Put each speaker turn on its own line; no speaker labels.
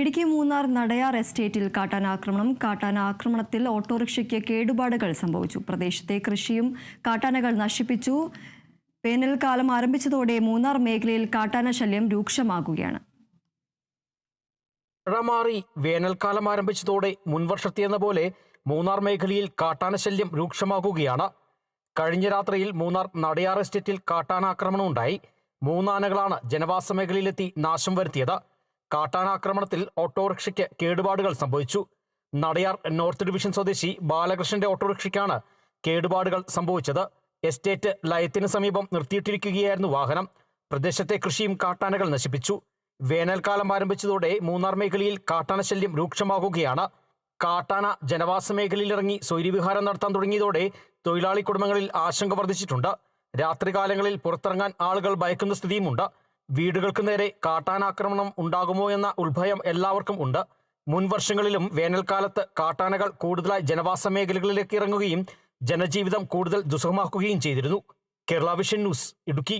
ഇടുക്കി മൂന്നാർ നടയാർ എസ്റ്റേറ്റിൽ കാട്ടാനാക്രമണം കാട്ടാനാക്രമണത്തിൽ ഓട്ടോറിക്ഷയ്ക്ക് കേടുപാടുകൾ സംഭവിച്ചു. പ്രദേശത്തെ കൃഷിയും കാട്ടാനകൾ നശിപ്പിച്ചു. വേനൽക്കാലം ആരംഭിച്ചതോടെ മൂന്നാർ മേഖലയിൽ കാട്ടാന ശല്യം രൂക്ഷമാകുകയാണ്.
മാറി വേനൽക്കാലം ആരംഭിച്ചതോടെ മുൻവർഷത്തെയെന്ന പോലെ മൂന്നാർ മേഖലയിൽ കാട്ടാന ശല്യം രൂക്ഷമാകുകയാണ്. കഴിഞ്ഞ രാത്രിയിൽ മൂന്നാർ നടയാർ എസ്റ്റേറ്റിൽ കാട്ടാനാക്രമണം ഉണ്ടായി. മൂന്നാനകളാണ് ജനവാസ മേഖലയിലെത്തി നാശം വരുത്തിയത്. കാട്ടാനാക്രമണത്തിൽ ഓട്ടോറിക്ഷയ്ക്ക് കേടുപാടുകൾ സംഭവിച്ചു. നടയാർ നോർത്ത് ഡിവിഷൻ സ്വദേശി ബാലകൃഷ്ണന്റെ ഓട്ടോറിക്ഷയ്ക്കാണ് കേടുപാടുകൾ സംഭവിച്ചത്. എസ്റ്റേറ്റ് ലയത്തിന് സമീപം നിർത്തിയിട്ടിരിക്കുകയായിരുന്നു വാഹനം. പ്രദേശത്തെ കൃഷിയും കാട്ടാനകൾ നശിപ്പിച്ചു. വേനൽക്കാലം ആരംഭിച്ചതോടെ മൂന്നാർ മേഖലയിൽ കാട്ടാന ശല്യം രൂക്ഷമാകുകയാണ്. കാട്ടാന ജനവാസ മേഖലയിലിറങ്ങി സ്വൈര്യവിഹാരം നടത്താൻ തുടങ്ങിയതോടെ തൊഴിലാളി കുടുംബങ്ങളിൽ ആശങ്ക വർദ്ധിച്ചിട്ടുണ്ട്. രാത്രികാലങ്ങളിൽ പുറത്തിറങ്ങാൻ ആളുകൾ ഭയക്കുന്ന സ്ഥിതിയുമുണ്ട്. വീടുകൾക്ക് നേരെ കാട്ടാനാക്രമണം ഉണ്ടാകുമോ എന്ന ഉത്ഭയം എല്ലാവർക്കും ഉണ്ട്. മുൻ വർഷങ്ങളിലും വേനൽക്കാലത്ത് കാട്ടാനകൾ കൂടുതലായി ജനവാസ മേഖലകളിലേക്ക് ഇറങ്ങുകയും ജനജീവിതം കൂടുതൽ ദുസ്സഹമാക്കുകയും ചെയ്തിരുന്നു. Kerala vision news Idukki.